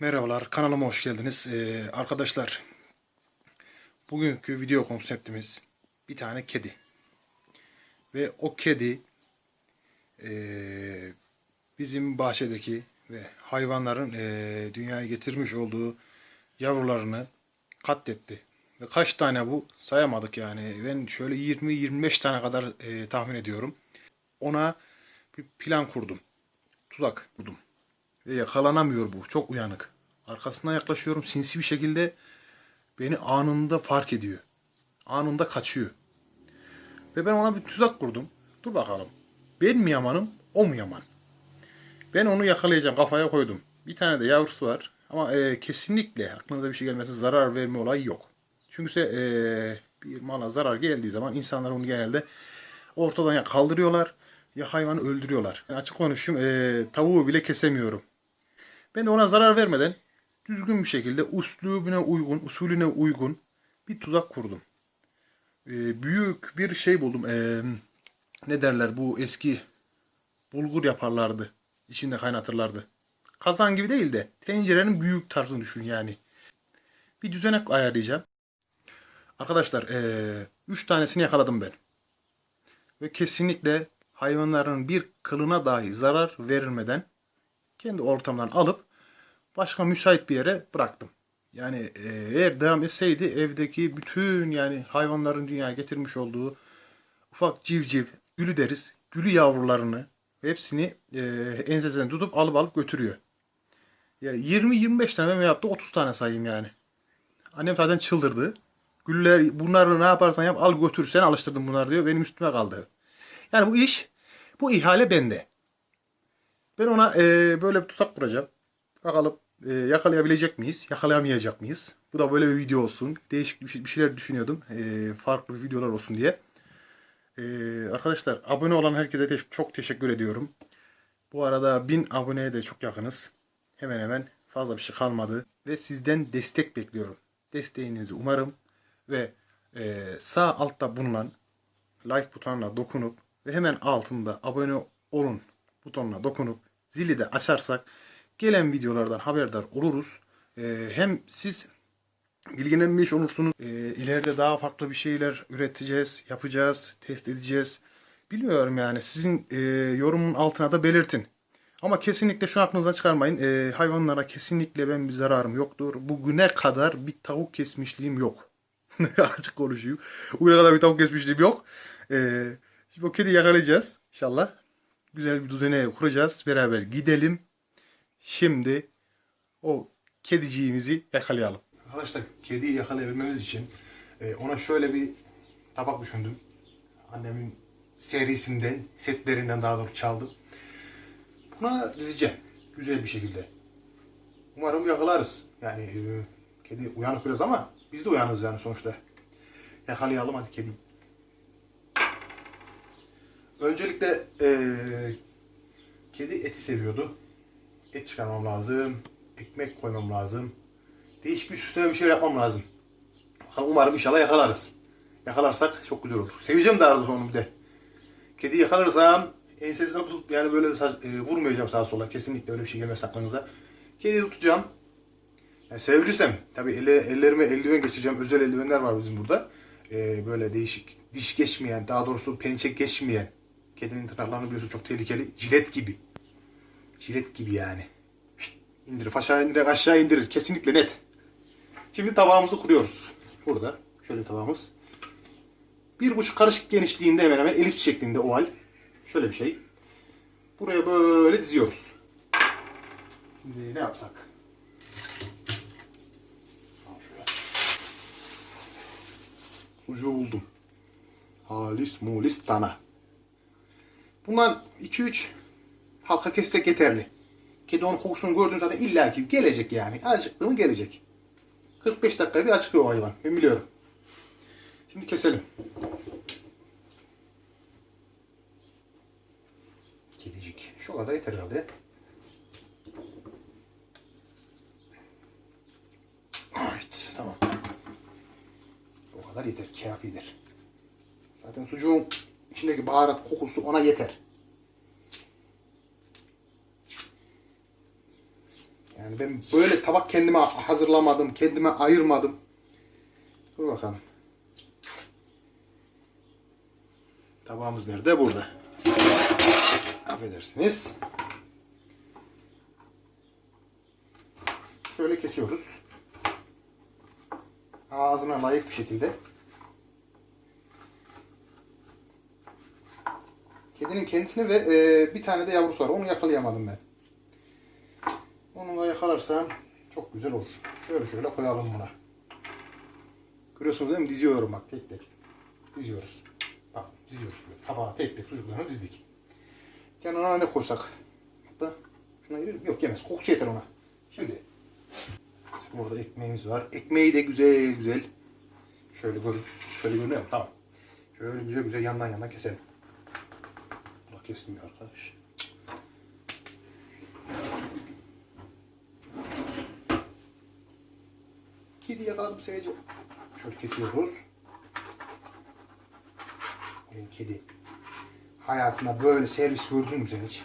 Merhabalar, kanalıma hoş geldiniz. Ee, arkadaşlar, bugünkü video konseptimiz bir tane kedi. Ve o kedi ee, bizim bahçedeki ve hayvanların ee, dünyaya getirmiş olduğu yavrularını katletti. Ve kaç tane bu sayamadık yani. Ben şöyle 20-25 tane kadar ee, tahmin ediyorum. Ona bir plan kurdum. Tuzak kurdum. Ve yakalanamıyor bu. Çok uyanık. Arkasından yaklaşıyorum. Sinsi bir şekilde beni anında fark ediyor. Anında kaçıyor. Ve ben ona bir tuzak kurdum. Dur bakalım. Ben mi yamanım, o mu yaman? Ben onu yakalayacağım. Kafaya koydum. Bir tane de yavrusu var. Ama e, kesinlikle aklınıza bir şey gelmesin zarar verme olayı yok. Çünkü e, bir mala zarar geldiği zaman insanlar onu genelde ortadan ya kaldırıyorlar ya hayvanı öldürüyorlar. Yani açık konuşayım e, tavuğu bile kesemiyorum. Ben de ona zarar vermeden düzgün bir şekilde uslubuna uygun, usulüne uygun bir tuzak kurdum. E, büyük bir şey buldum. E, ne derler bu eski bulgur yaparlardı. İçinde kaynatırlardı. Kazan gibi değil de tencerenin büyük tarzını düşün yani. Bir düzenek ayarlayacağım. Arkadaşlar 3 tanesini yakaladım ben. Ve kesinlikle hayvanların bir kılına dahi zarar verilmeden kendi ortamdan alıp başka müsait bir yere bıraktım. Yani e, eğer devam etseydi evdeki bütün yani hayvanların dünyaya getirmiş olduğu ufak civciv, gülü deriz, gülü yavrularını hepsini e, ensesinden tutup alıp alıp götürüyor. Yani 20-25 tane meme yaptı 30 tane sayayım yani. Annem zaten çıldırdı. Güller bunları ne yaparsan yap al götür sen alıştırdın bunlar diyor. Benim üstüme kaldı. Yani bu iş bu ihale bende. Ben ona e, böyle bir tuzak kuracağım. Bakalım e, yakalayabilecek miyiz? Yakalayamayacak mıyız? Bu da böyle bir video olsun. Değişik bir, şey- şeyler düşünüyordum. E, farklı videolar olsun diye. E, arkadaşlar abone olan herkese te- çok teşekkür ediyorum. Bu arada 1000 aboneye de çok yakınız. Hemen hemen fazla bir şey kalmadı. Ve sizden destek bekliyorum. Desteğinizi umarım. Ve e, sağ altta bulunan like butonuna dokunup ve hemen altında abone olun butonuna dokunup zili de açarsak gelen videolardan haberdar oluruz. Ee, hem siz bilgilenmiş olursunuz. Ee, ileride daha farklı bir şeyler üreteceğiz, yapacağız, test edeceğiz. Bilmiyorum yani sizin e, yorumun altına da belirtin. Ama kesinlikle şu aklınıza çıkarmayın. Ee, hayvanlara kesinlikle ben bir zararım yoktur. Bugüne kadar bir tavuk kesmişliğim yok. Açık konuşayım. Bugüne kadar bir tavuk kesmişliğim yok. Ee, şimdi o kedi yakalayacağız inşallah. Güzel bir düzene kuracağız. Beraber gidelim. Şimdi o kediciğimizi yakalayalım. Arkadaşlar kediyi yakalayabilmemiz için e, ona şöyle bir tabak düşündüm. Annemin serisinden, setlerinden daha doğrusu çaldım. Buna dizeceğim. Güzel bir şekilde. Umarım yakalarız. Yani e, kedi uyanık biraz ama biz de uyanız yani sonuçta. Yakalayalım hadi kediyi. Öncelikle eee, kedi eti seviyordu. Et çıkarmam lazım. Ekmek koymam lazım. Değişik bir süsleme bir şey yapmam lazım. Umarım inşallah yakalarız. Yakalarsak çok güzel olur. Seveceğim daha doğrusu onu bir de. Kedi yakalarsam ensesine tutup yani böyle saç- e, vurmayacağım sağa sola. Kesinlikle öyle bir şey gelmez aklınıza. Kediyi tutacağım. Yani sevebilirsem tabii elle, ellerime eldiven geçireceğim. Özel eldivenler var bizim burada. Ee, böyle değişik diş geçmeyen daha doğrusu pençe geçmeyen kedinin tırnaklarını biliyorsun çok tehlikeli. Jilet gibi. Jilet gibi yani. Şşt, İndirip aşağı indirir aşağı indirir. Kesinlikle net. Şimdi tabağımızı kuruyoruz. Burada şöyle tabağımız. Bir buçuk karışık genişliğinde hemen hemen elips şeklinde oval. Şöyle bir şey. Buraya böyle diziyoruz. Şimdi ne yapsak? Sucuğu buldum. Halis mulis dana. Bundan 2-3 halka kessek yeterli. Kedi onun kokusunu gördüğün zaten illaki gelecek yani. Acıktı mı gelecek. 45 dakika bir acıkıyor o hayvan. Ben biliyorum. Şimdi keselim. Kedicik. Şu kadar yeter herhalde. Evet, tamam. O kadar yeter, kafidir. Zaten sucuğun içindeki baharat kokusu ona yeter. Yani ben böyle tabak kendime hazırlamadım, kendime ayırmadım. Dur bakalım. Tabağımız nerede? Burada. Affedersiniz. Şöyle kesiyoruz. Ağzına layık bir şekilde. Kedinin kendisine ve e, bir tane de yavrusu var. Onu yakalayamadım ben. Onu da yakalarsam çok güzel olur. Şöyle şöyle koyalım buna. Görüyorsunuz değil mi? Diziyorum bak tek tek. Diziyoruz. Bak diziyoruz böyle. Tabağa tek tek sucuklarını dizdik. Yanına ne koysak? Da şuna mi? Yok yemez. Kokusu yeter ona. Şimdi burada ekmeğimiz var. Ekmeği de güzel güzel. Şöyle gör, şöyle görünüyor mu? Tamam. Şöyle güzel güzel yandan yandan keselim. Kesmiyor arkadaş. Kedi yakaladım sevece. Şöyle kesiyoruz. Benim kedi. Hayatında böyle servis gördün mü sen hiç?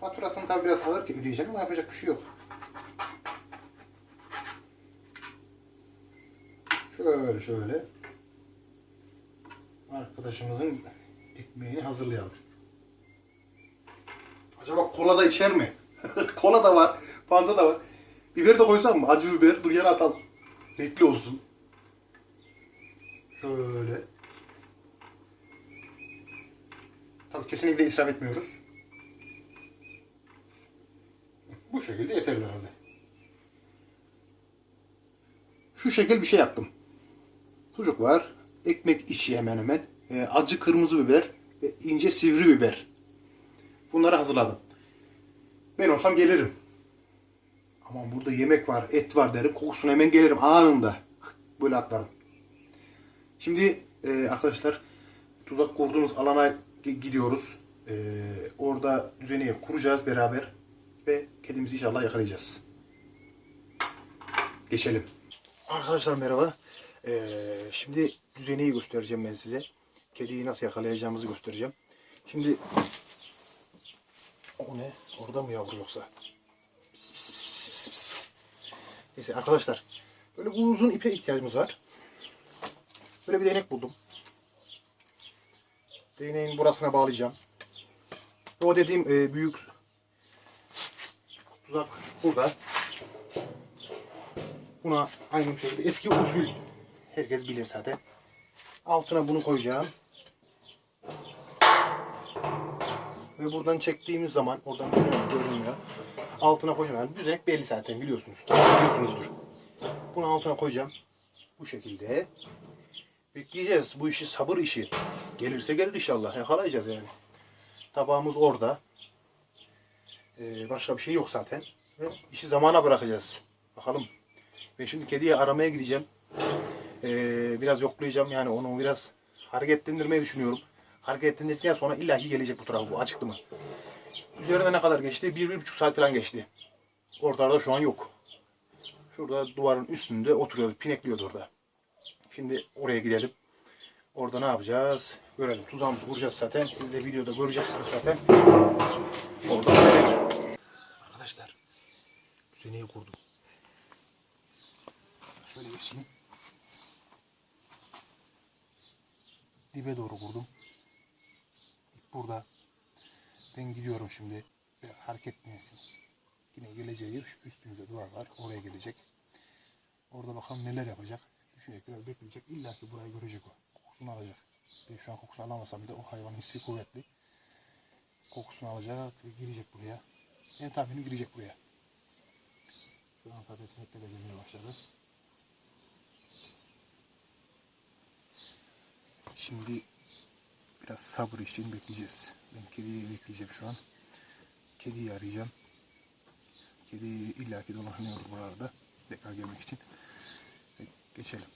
Faturasını tabii biraz ağır ki ödeyecek ama yapacak bir şey yok. Şöyle şöyle. Arkadaşımızın ekmeğini hazırlayalım. Acaba kola da içer mi? kola da var, panda da var. Biber de koysam mı? Acı biber. Dur yere atalım. Renkli olsun. Şöyle. Tabii kesinlikle israf etmiyoruz. Bu şekilde yeterli herhalde. Şu şekil bir şey yaptım. Sucuk var. Ekmek içi hemen hemen. E, acı kırmızı biber ve ince sivri biber. Bunları hazırladım. Ben olsam gelirim. Ama burada yemek var, et var derim. Kokusuna hemen gelirim anında. Böyle atlarım. Şimdi e, arkadaşlar tuzak kurduğumuz alana gi- gidiyoruz. E, orada düzeni kuracağız beraber. Ve kedimizi inşallah yakalayacağız. Geçelim. Arkadaşlar merhaba. Ee, şimdi düzeneyi göstereceğim ben size. Kediyi nasıl yakalayacağımızı göstereceğim. Şimdi o ne? Orada mı yavru yoksa? Pis, pis, pis, pis, pis. Neyse arkadaşlar. Böyle uzun ipe ihtiyacımız var. Böyle bir değnek buldum. Değneğin burasına bağlayacağım. O dediğim e, büyük tuzak burada. Buna aynı şekilde eski usul herkes bilir zaten. Altına bunu koyacağım. Ve buradan çektiğimiz zaman oradan görünmüyor. Altına koyacağım. Yani düzenek belli zaten biliyorsunuz. Biliyorsunuzdur. Bunu altına koyacağım. Bu şekilde. Bekleyeceğiz. Bu işi sabır işi. Gelirse gelir inşallah. Yakalayacağız yani. Tabağımız orada. Ee, başka bir şey yok zaten. Ve işi zamana bırakacağız. Bakalım. Ben şimdi kediyi aramaya gideceğim. Ee, biraz yoklayacağım yani onu biraz hareketlendirmeyi düşünüyorum. Hareketlendirdikten sonra illaki gelecek bu tarafa bu acıktı mı? Üzerine ne kadar geçti? Bir, bir buçuk saat falan geçti. Ortalarda şu an yok. Şurada duvarın üstünde oturuyordu, pinekliyordu orada. Şimdi oraya gidelim. Orada ne yapacağız? Görelim. Tuzağımızı kuracağız zaten. Siz de videoda göreceksiniz zaten. Orada. Arkadaşlar, düzeneyi kurdum. Şöyle geçeyim. Dibe doğru kurdum. Burada. Ben gidiyorum şimdi. Biraz hareketlensin. Yine geleceği şu üstümüzde duvar var. Oraya gelecek. Orada bakalım neler yapacak. Düşünecek biraz bekleyecek. İlla ki burayı görecek o. Kokusunu alacak. Ben şu an kokusunu alamasam da o hayvanın hissi kuvvetli. Kokusunu alacak ve girecek buraya. En tahminim girecek buraya. Şu an zaten sinekler de gelmeye başladı. Şimdi biraz sabır için bekleyeceğiz. Ben kediyi bekleyeceğim şu an. Kediyi arayacağım. Kedi illaki dolanıyordur buralarda. Tekrar gelmek için. Geçelim.